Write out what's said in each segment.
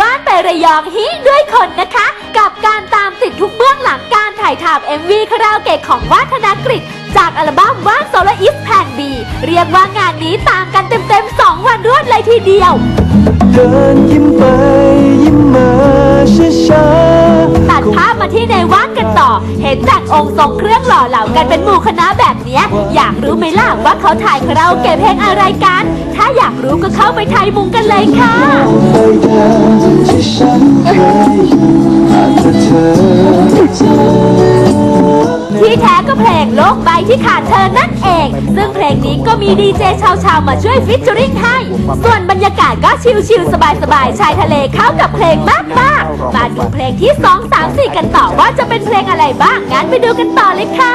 ว่านไประยองฮิด้วยคนนะคะ กับการตามติดทุกเบื้องหลังการถ่ายทำ MV คาราโอเกะของวัฒนากฤษจากอัลบั้มว่านโซลอิสแผ่นบีเรียกว่างานนี้ตามกันเต็มๆ 2 วันรวดเลยทีเดียว เดินยิ้มไป องค์ทรงเครื่องหล่อเหลากันเป็นหมู่คณะแบบเนี้ย อยากรู้ไหมล่ะว่าเขาถ่ายคาราโอเกะเพลงอะไรกัน ถ้าอยากรู้ก็เข้าไปไทยมุงกันเลยค่ะ ที่แท้ก็เพลงโลกใบที่ขาดเธอนั่นเอง ซึ่งเพลงนี้ก็มีดีเจชาวชาวมาช่วยฟิชเจอริงให้ ส่วนบรรยากาศก็ชิลๆสบายๆชายทะเลเข้ากับเพลงมากมากมาดูเพลงที่ 2 3 4 กันต่อว่าจะเป็นเพลงอะไรบ้างงั้นไปดูกันต่อเลยค่ะ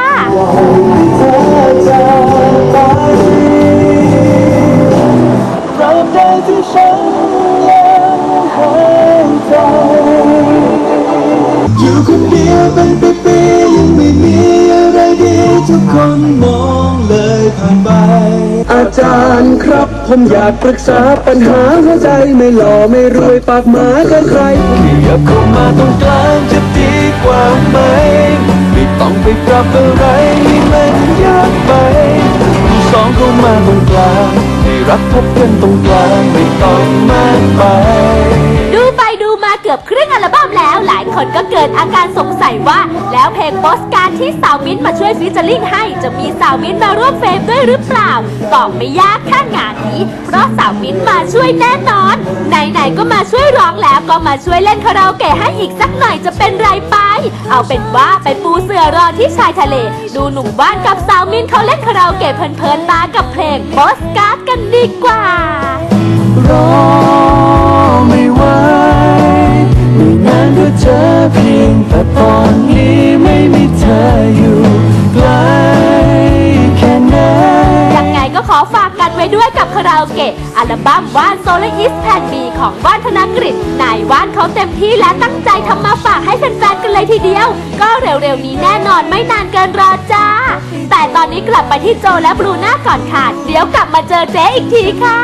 จารย์ครับ ผมอยากปรึกษาปัญหาหัวใจไม่หล่อไม่รวยปากหมากินใครขยับเข้ามาตรงกลางจะดีกว่าไหมไม่ต้องไปปรับอะไรมันยากไปสองเข้ามาตรงกลางให้รักพบกันตรงกลางไม่ต้องมากไป คนก็เกิดอาการสงสัยว่า แล้วเพลงโปสการดที่สาวมิ้นมาช่วยฟีเจอริ่งให้ จะมีสาวมิ้นมาร่วมเฟรมด้วยหรือเปล่าตอบไม่ยากแค่งานนี้ เพราะสาวมิ้นมาช่วยแน่นอน ไหนๆก็มาช่วยร้องแล้วก็มาช่วยเล่นคาราโอเกะให้อีกสักหน่อยจะเป็นไรไป เอาเป็นว่าไปปูเสือรอที่ชายทะเล ดูหนุ่มบ้านกับสาวมิ้นเขาเล่นคาราโอเกะเพลินๆตากับเพลงโปสการ์ดกันดีกว่ารอากกันไว้ด้วยกับคาราโอเกะอัลบั้มว่านโซลอิสแผ่นบีของว่านธนกฤษนายว่านเขาเต็มที่และตั้งใจทำมาฝากให้แฟนๆกันเลยทีเดียว ก็เร็วๆนี้แน่นอนไม่นานเกินรอจ้า แต่ตอนนี้กลับไปที่โจและบรูน่าก่อนค่ะ เดี๋ยวกลับมาเจอเจ๊อีกทีค่ะ